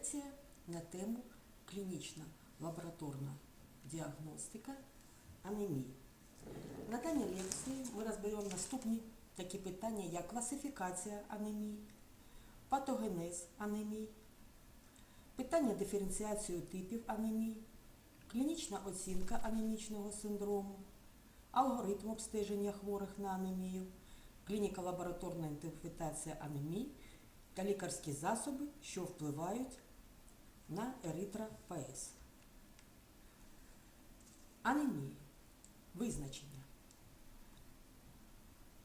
лекція на тему клінічна лабораторна діагностика анемії. На даній лекції ми розберемо наступні такі питання, як класифікація анемії, патогенез анемії, питання диференціації типів анемії, клінічна оцінка анемічного синдрому, алгоритм обстеження хворих на анемію, клініка лабораторна інтерпретація анемії та лікарські засоби, що впливають на еритропоез. Анемія. Визначення.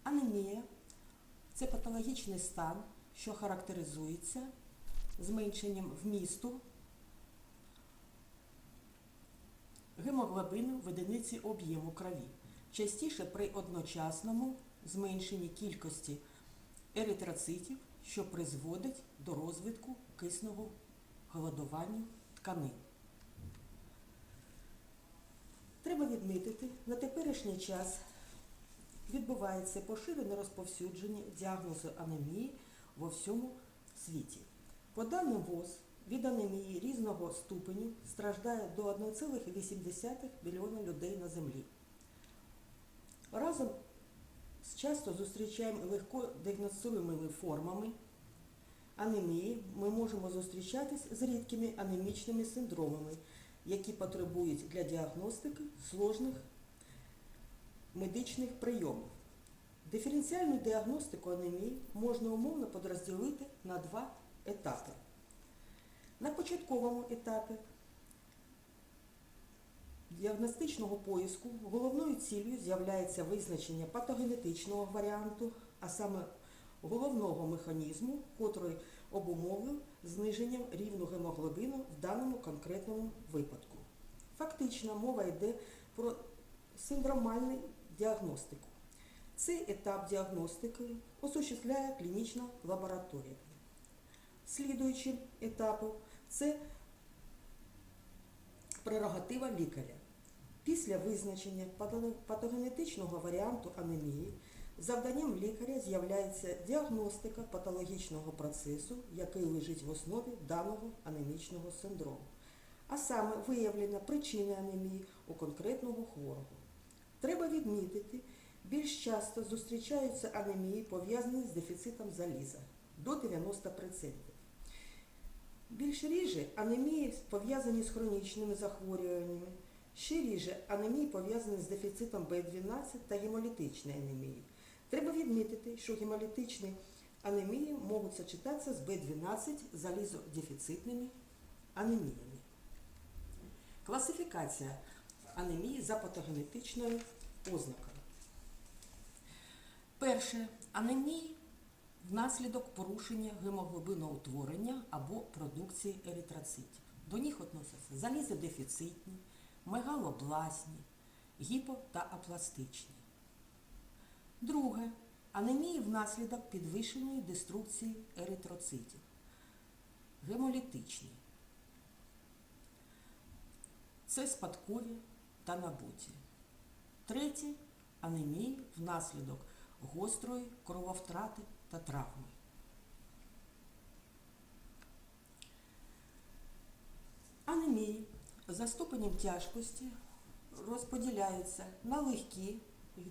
Анемія це патологічний стан, що характеризується зменшенням вмісту гемоглобину в одиниці об'єму крові, частіше при одночасному зменшенні кількості еритроцитів, що призводить до розвитку кисного голодування тканин. Треба відмітити, на теперішній час відбувається поширене розповсюдження діагнозу анемії во всьому світі. По даним ВОЗ, від анемії різного ступеню страждає до 1,8 мільйона людей на землі. Разом з часто зустрічаємо легко діагностуємими формами анемії ми можемо зустрічатись з рідкими анемічними синдромами, які потребують для діагностики сложних медичних прийомів. Диференціальну діагностику анемії можна умовно подрозділити на два етапи. На початковому етапі діагностичного поиску головною цілею з'являється визначення патогенетичного варіанту, а саме головного механізму, котрий обумовив зниженням рівну гемоглобіну в даному конкретному випадку. Фактично мова йде про синдромальну діагностику. Цей етап діагностики осуществляє клінічна лабораторія. Слідуючим етапом це прерогатива лікаря. Після визначення патогенетичного варіанту анемії завданням лікаря з'являється діагностика патологічного процесу, який лежить в основі даного анемічного синдрому, а саме виявлення причини анемії у конкретного хворого. Треба відмітити, більш часто зустрічаються анемії, пов'язані з дефіцитом заліза до 90%. Більш ріже анемії пов'язані з хронічними захворюваннями, ще ріже анемії пов'язані з дефіцитом В12 та гемолітичної анемії. Треба відмітити, що гемолітичні анемії можуть сочетатися з В12 залізодефіцитними анеміями. Класифікація анемії за патогенетичною ознакою. Перше. Анемії внаслідок порушення гемоглобиноутворення або продукції еритроцитів. До них відносяться залізодефіцитні, мегалобласні, гіпо та апластичні. Друге. Анемії внаслідок підвищеної деструкції еритроцитів. Гемолітичні. Це спадкові та набуті. Третє. Анемії внаслідок гострої крововтрати та травми. Анемії за ступенем тяжкості розподіляються на легкі,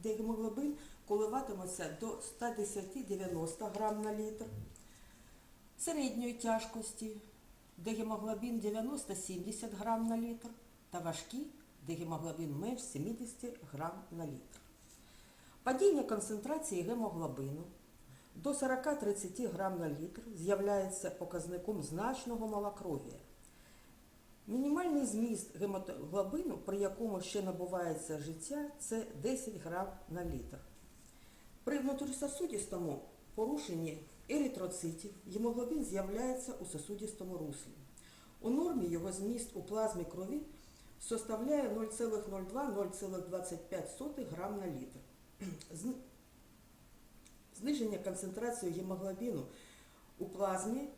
гемоглобин коливатиметься до 110-90 грам на літр, середньої тяжкості, де гемоглобін 90-70 грам на літр, та важкі, де гемоглобін менш 70 грам на літр. Падіння концентрації гемоглобину до 40-30 грам на літр з'являється показником значного малокров'я. Мінімальний зміст гемоглобину, при якому ще набувається життя, це 10 грам на літр. При внутрісосудістому порушенні еритроцитів гемоглобін з'являється у сосудістому руслі. У нормі його зміст у плазмі крові составляє 0,02-0,25 грам на літр. Зниження концентрації гемоглобіну у плазмі,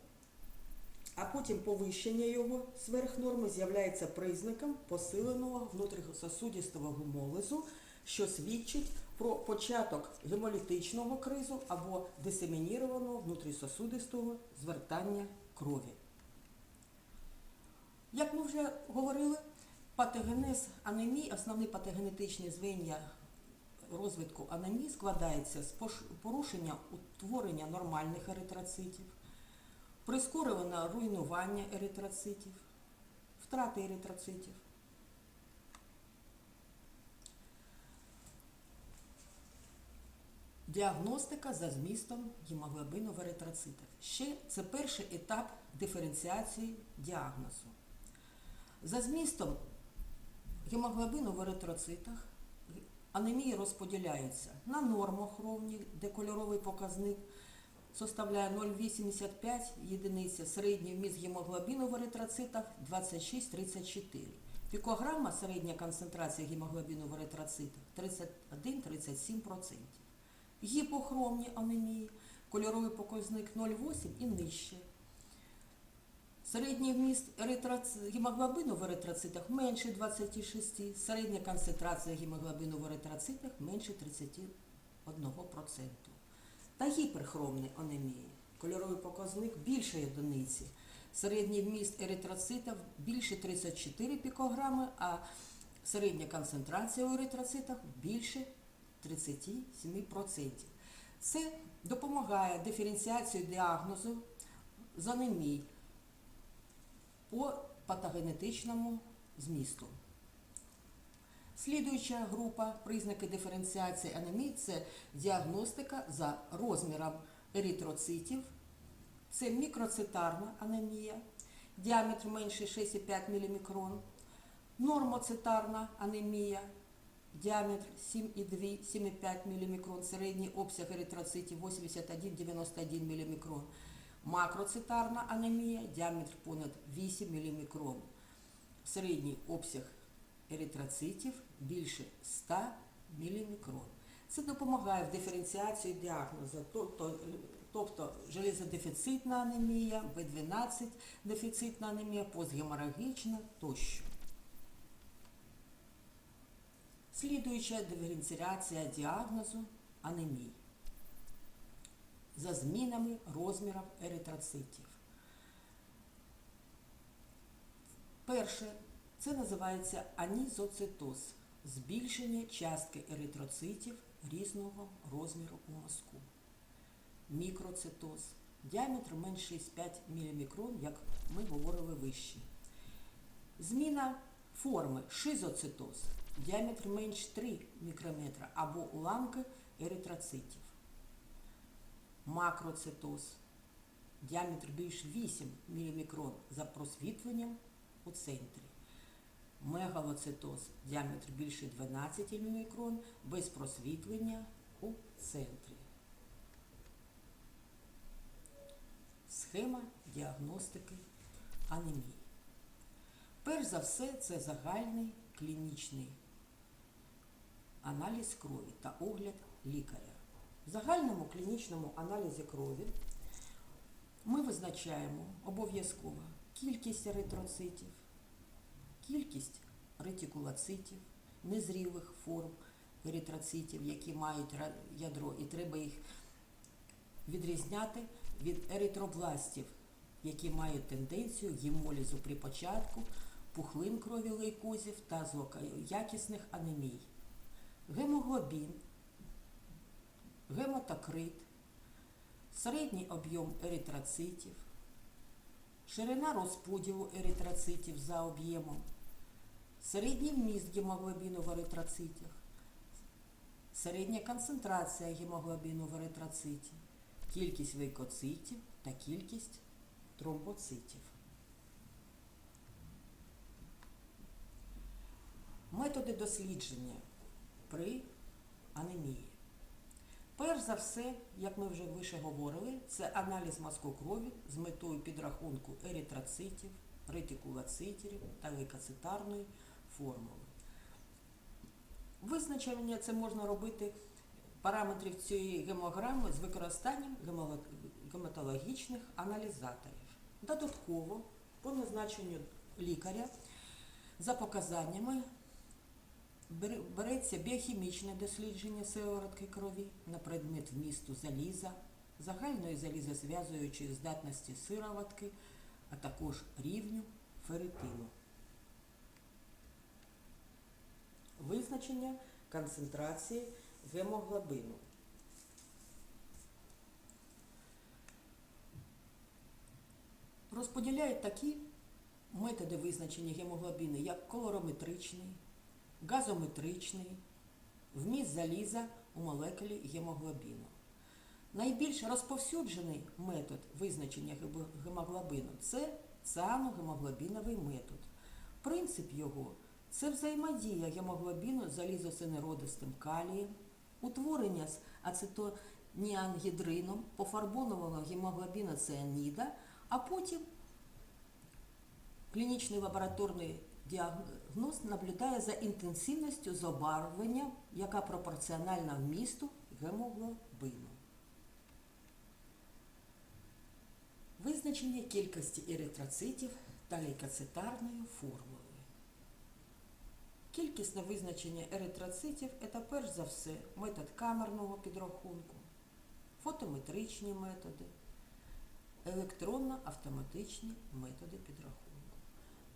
а потім повищення його зверх норми з'являється признаком посиленого внутрісосудістого гемолизу, що свідчить про початок гемолітичного кризу або дисемінірованого внутрісосудистого звертання крові. Як ми вже говорили, патогенез анемії, основні патогенетичні звиння розвитку анемії складається з порушення утворення нормальних еритроцитів, прискорюване руйнування еритроцитів, втрати еритроцитів. Діагностика за змістом гемоглобіну в еритроцитах. Ще це перший етап диференціації діагнозу. За змістом гемоглобіну в еритроцитах анемії розподіляються на нормохровні, де кольоровий показник составляє 0,85 єдиниця, середній вміст гемоглобіну в еритроцитах 26-34. Пікограма середня концентрація гемоглобіну в еритроцитах 31-37%. Гіпохромні анемії, кольоровий показник 0,8 і нижче. Середній вміст гемоглобіну в еритроцитах менше 26, середня концентрація гемоглобіну в еритроцитах менше 31%. Та гіперхромні анемії, кольоровий показник більше одиниці. Середній вміст еритроцитів більше 34 пікограми, а середня концентрація у еритроцитах більше 37%. Це допомагає диференціацію діагнозу з анемії по патогенетичному змісту. Слідуюча група признаки диференціації анемії це діагностика за розміром еритроцитів, це мікроцитарна анемія, діаметр менше 6,5 мм, нормоцитарна анемія, діаметр 7,2-7,5 мм, середній обсяг еритроцитів 81-91 мм, макроцитарна анемія, діаметр понад 8 мм, середній обсяг еритроцитів більше 100 мм. Це допомагає в диференціації діагнозу, тобто, тобто железодефіцитна анемія, В12 дефіцитна анемія, постгеморагічна тощо. Слідуюча диференціація діагнозу анемії за змінами розмірів еритроцитів. Перше, це називається анізоцитоз збільшення частки еритроцитів різного розміру у мозку. Мікроцитоз діаметр менше 6,5 мм, як ми говорили вище. Зміна форми шизоцитоз діаметр менше 3 мікрометра або уламки еритроцитів. Макроцитоз діаметр більше 8 мм за просвітленням у центрі. Мегалоцитоз діаметр більше 12 мікрон без просвітлення у центрі. Схема діагностики анемії. Перш за все, це загальний клінічний аналіз крові та огляд лікаря. В загальному клінічному аналізі крові ми визначаємо обов'язково кількість еритроцитів, кількість ретикулоцитів, незрілих форм еритроцитів, які мають ядро, і треба їх відрізняти від еритробластів, які мають тенденцію гемолізу при початку, пухлин крові лейкозів та злоякісних анемій. Гемоглобін, гемотокрит, середній об'єм еритроцитів, ширина розподілу еритроцитів за об'ємом, середній вміст гемоглобіну в еритроцитах, середня концентрація гемоглобіну в еритроциті, кількість лейкоцитів та кількість тромбоцитів. Методи дослідження при анемії. Перш за все, як ми вже вище говорили, це аналіз мазку крові з метою підрахунку еритроцитів, ретикулоцитів та лейкоцитарної формули. Визначення це можна робити параметрів цієї гемограми з використанням гематологічних аналізаторів. Додатково, по назначенню лікаря, за показаннями Береться біохімічне дослідження сиворотки крові на предмет вмісту заліза, загальної залізозв'язуючої здатності сироватки, а також рівню ферритину. Визначення концентрації гемоглобину. Розподіляють такі методи визначення гемоглобіну, як колорометричний, газометричний, вміст заліза у молекулі гемоглобіну. Найбільш розповсюджений метод визначення гемо- гемоглобіну це ціаногемоглобіновий метод. Принцип його це взаємодія гемоглобіну з залізосинеродистим калієм, утворення з ацетоніангідрином пофарбованого гемоглобіна ціаніда, а потім клінічний лабораторний діагноз наблюдає за інтенсивністю забарвлення, яка пропорціональна вмісту гемоглобину. Визначення кількості еритроцитів та лейкоцитарною формулою. Кількісне визначення еритроцитів – це перш за все метод камерного підрахунку, фотометричні методи, електронно-автоматичні методи підрахунку.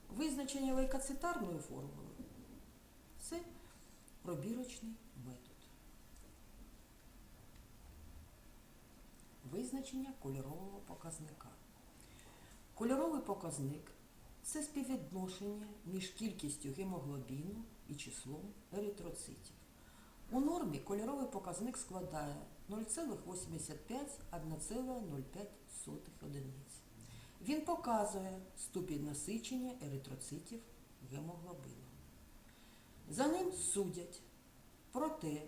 Визначення лейкоцитарної формули – це пробірочний метод. Визначення кольорового показника. Кольоровий показник це співвідношення між кількістю гемоглобіну і числом еритроцитів. У нормі кольоровий показник складає 0,85-1,05 одиниць. Він показує ступінь насичення еритроцитів гемоглобином. За ним судять про те,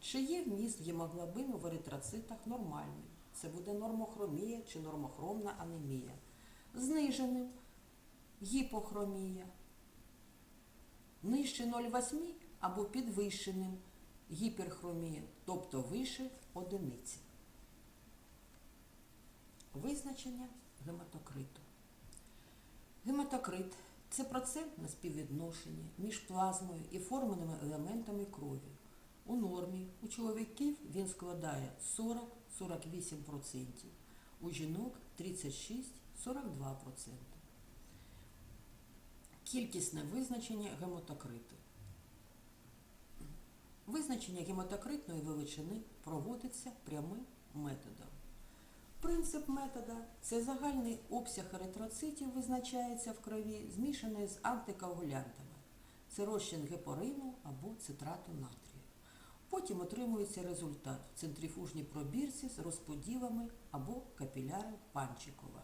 чи є вміст гемоглобину в еритроцитах нормальний. Це буде нормохромія чи нормохромна анемія. Зниженим гіпохромія. Нижче 0,8 або підвищеним гіперхромія, тобто вище одиниці. Визначення гематокриту. Гематокрит це процентне співвідношення між плазмою і форменими елементами крові. У нормі у чоловіків він складає 40-48%, у жінок 36-42%. Кількісне визначення гематокриту. Визначення гематокритної величини проводиться прямим методом. Принцип метода це загальний обсяг еритроцитів визначається в крові, змішаний з антикоагулянтами. Це розчин гепарину або цитрату натрію. Потім отримується результат в центрифужній пробірці з розподілами або капіляри Панчикова.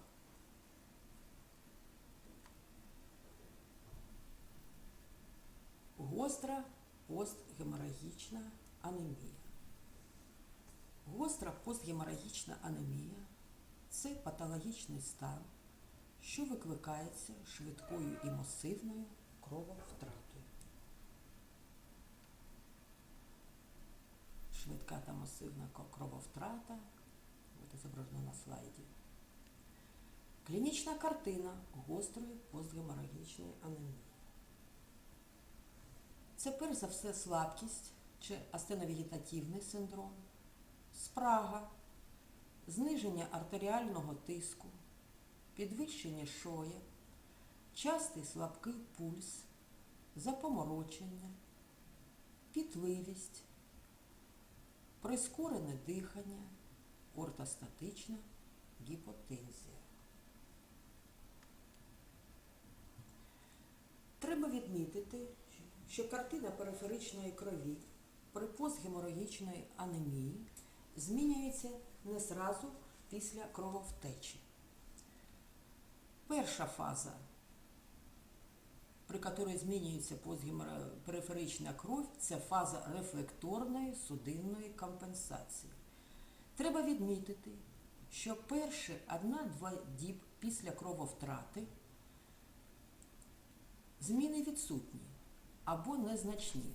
Гостра постгеморагічна анемія. Гостра постгеморагічна анемія це патологічний стан, що викликається швидкою і масивною крововтратою. Швидка та масивна крововтрата, от зображено на слайді. Клінічна картина гострої постгеморагічної анемії. Це перш за все слабкість чи астеновегетативний синдром, спрага, зниження артеріального тиску, підвищення шоя, частий слабкий пульс, запоморочення, пітливість, прискорене дихання, ортостатична гіпотензія. Треба відмітити, що картина периферичної крові при постгеморагічної анемії змінюється не зразу після крововтечі. Перша фаза, при якій змінюється периферична кров, це фаза рефлекторної судинної компенсації. Треба відмітити, що перші 1-2 діб після крововтрати зміни відсутні або незначні.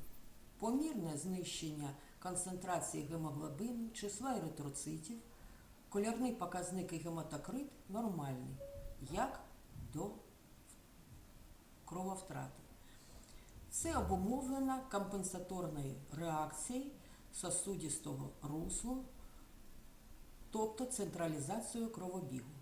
Помірне знищення концентрації гемоглобину, числа еритроцитів, кольорний показник і гематокрит нормальний, як до крововтрати. Це обумовлено компенсаторною реакцією сосудистого руслу, тобто централізацією кровобігу.